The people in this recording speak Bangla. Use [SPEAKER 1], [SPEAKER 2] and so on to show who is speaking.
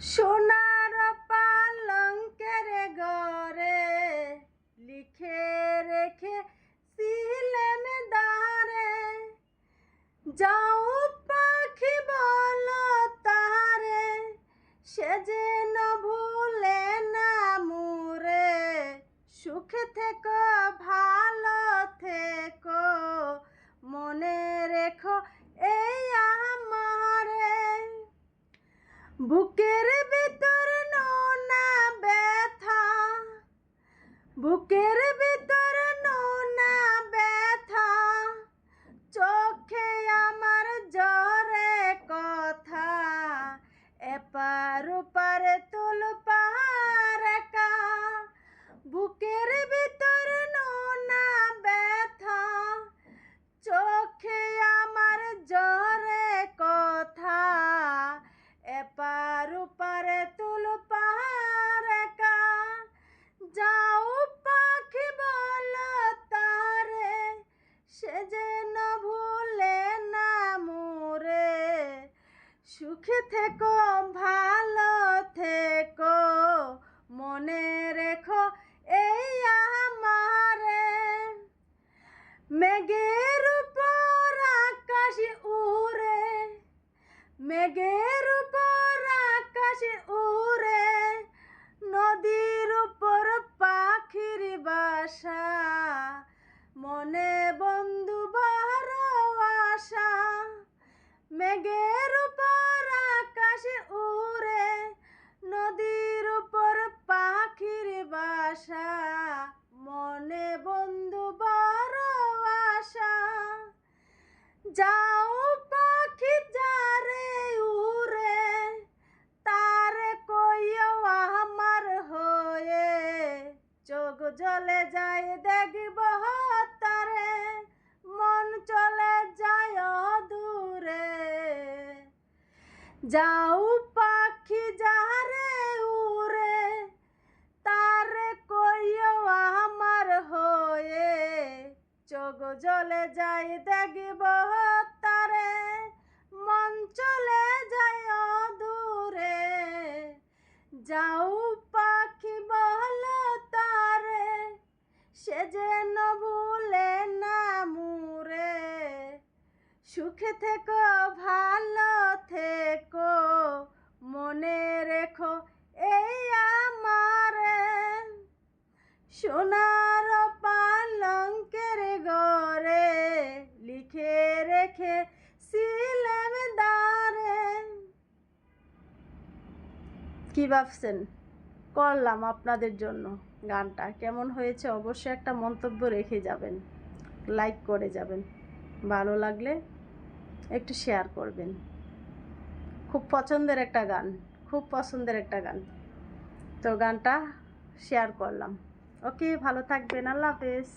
[SPEAKER 1] সোনার পালঙ্কের ঘরে লিখে রেখে সিলেম দারে যাও পাখি বলো তারে, সে যেন ভুলে না মুরে। সুখে থেকো, ভালো থেকো, মনে রেখো এই আমারে। বুকের busque সুখে থেকো, ভালো থেকো, মনে রেখো এই আমারে। মেঘের উপর আকাশ উড়ে, মেঘের উপর আকাশ উড়ে, নদীর উপর পাখির জলে যায় দেখব তারে মন চলে যায় দূরে যাও পাখি যারে উড়ে, তারে কইও আমার হয়ে। চোখ জলে যাই দেখব তারে মন চলে যায় দূরে যাও সুখে থেকো, ভালো থেকো, মনে রেখো এই আমারে। সোনার পালঙ্কের ঘরে লিখে রেখে সিলেম দারে কি ভাবছেন? করলাম আপনাদের জন্য গানটা। কেমন হয়েছে? অবশ্যই একটা মন্তব্য রেখে যাবেন, লাইক করে যাবেন। ভালো লাগলে একটু শেয়ার করবেন। খুব পছন্দের একটা গান, খুব পছন্দের একটা গান। তো গানটা শেয়ার করলাম। ওকে ভালো থাকবেন, আল্লাহ হাফেজ।